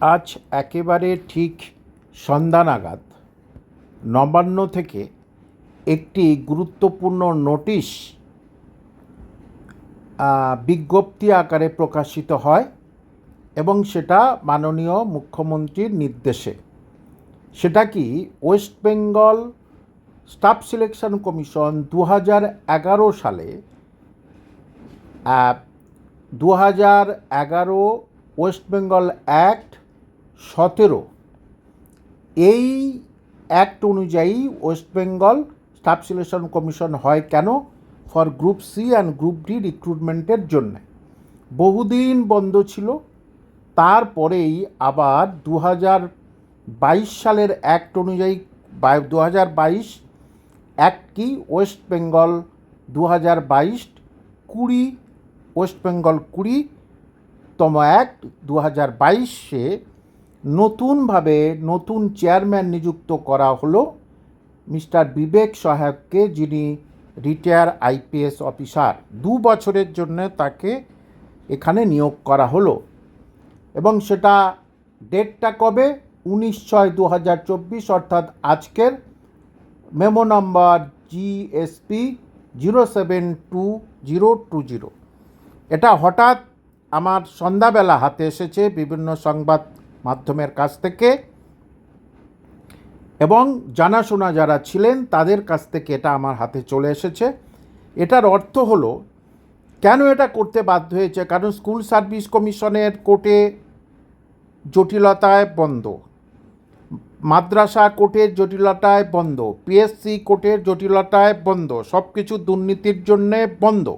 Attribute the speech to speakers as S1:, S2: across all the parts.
S1: আজ একেবারে ঠিক সন্ধ্যা নাগাদ নবান্ন থেকে একটি গুরুত্বপূর্ণ নোটিশ বিজ্ঞপ্তি আকারে প্রকাশিত হয় এবং সেটা মাননীয় মুখ্যমন্ত্রীর নির্দেশে। সেটা কি West Bengal staff selection commission দু এগারো সালে দু হাজার এগারো ওয়েস্ট বেঙ্গল অ্যাক্ট সতেরো। এই অ্যাক্ট অনুযায়ী West Bengal staff selection commission হয় কেন? For group C and group D রিক্রুটমেন্টের জন্য। বহুদিন বন্ধ ছিল। তারপরেই আবার দু হাজার বাইশ সালের অ্যাক্ট অনুযায়ী দু হাজার বাইশ অ্যাক্ট কি ওয়েস্ট বেঙ্গল দু হাজার বাইশ, কুড়ি ওয়েস্ট বেঙ্গল কুড়ি, তম অ্যাক্ট দু হাজার বাইশে নতুনভাবে নতুন চেয়ারম্যান নিযুক্ত করা হলো মিস্টার বিবেক সহায়ককে যিনি রিটায়ার আইপিএস অফিসার। দু বছরের জন্য তাকে এখানে নিয়োগ করা হলো। এবং সেটা ডেটটা কবে? উনিশ ছয় দু হাজার চব্বিশ, অর্থাৎ আজকের memo number GSP zero seven two zero two zero. এটা হঠাৎ আমার সন্ধ্যাবেলা হাতে এসেছে বিভিন্ন সংবাদ মাধ্যমের কাছ থেকে। এবং জানাশোনা যারা ছিলেন, তাদের কাছ থেকে এটা আমার হাতে চলে এসেছে। এটার অর্থ হলো, কেন এটা করতে বাধ্য হয়েছে? কারণ স্কুল সার্ভিস কমিশনের কোর্টে জটিলতায় বন্ধ। মাদ্রাসা কোর্টের জটিলতায় বন্ধ। পিএসসি কোর্টের জটিলতায় বন্ধ। সব কিছু দুর্নীতির জন্যে বন্ধ।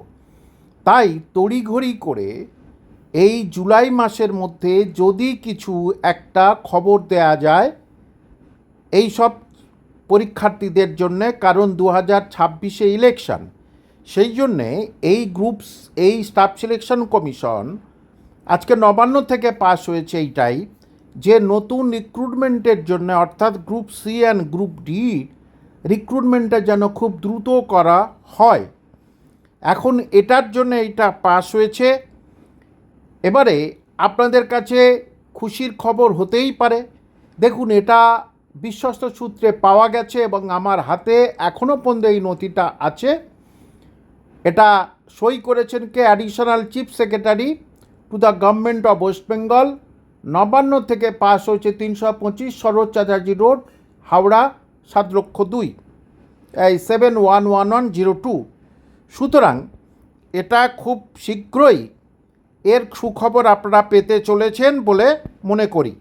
S1: তাই তড়িঘড়ি করে এই জুলাই মাসের মধ্যে যদি কিছু একটা খবর দেয়া যায়, এই সব পরীক্ষার্থীদের জন্যে, কারণ দু হাজার ছাব্বিশে ইলেকশন সেই জন্যে এই গ্রুপস এই স্টাফ সিলেকশন কমিশন আজকে নবান্ন থেকে পাস হয়েছে এইটাই, যে নতুন রিক্রুটমেন্টের জন্য, অর্থাৎ group C and group D রিক্রুটমেন্টটা যেন খুব দ্রুত করা হয়। এখন এটার জন্য এইটা পাস হয়েছে। এবারে আপনাদের কাছে খুশির খবর হতেই পারে। দেখুন, এটা বিশ্বস্ত সূত্রে পাওয়া গেছে এবং আমার হাতে এখনও পর্যন্ত এই নথিটা আছে। এটা সই করেছেন কে? Additional chief secretary to the government of West Bengal Nabanna থেকে পাস হয়েছে তিনশো পঁচিশ সরোজ চাচার্জি রোড, হাওড়া, সাত লক্ষ দুই। এই seven one one one zero two সুতরাং এটা খুব শীঘ্রই এর সুখবর আপনারা পেতে চলেছেন বলে মনে করি।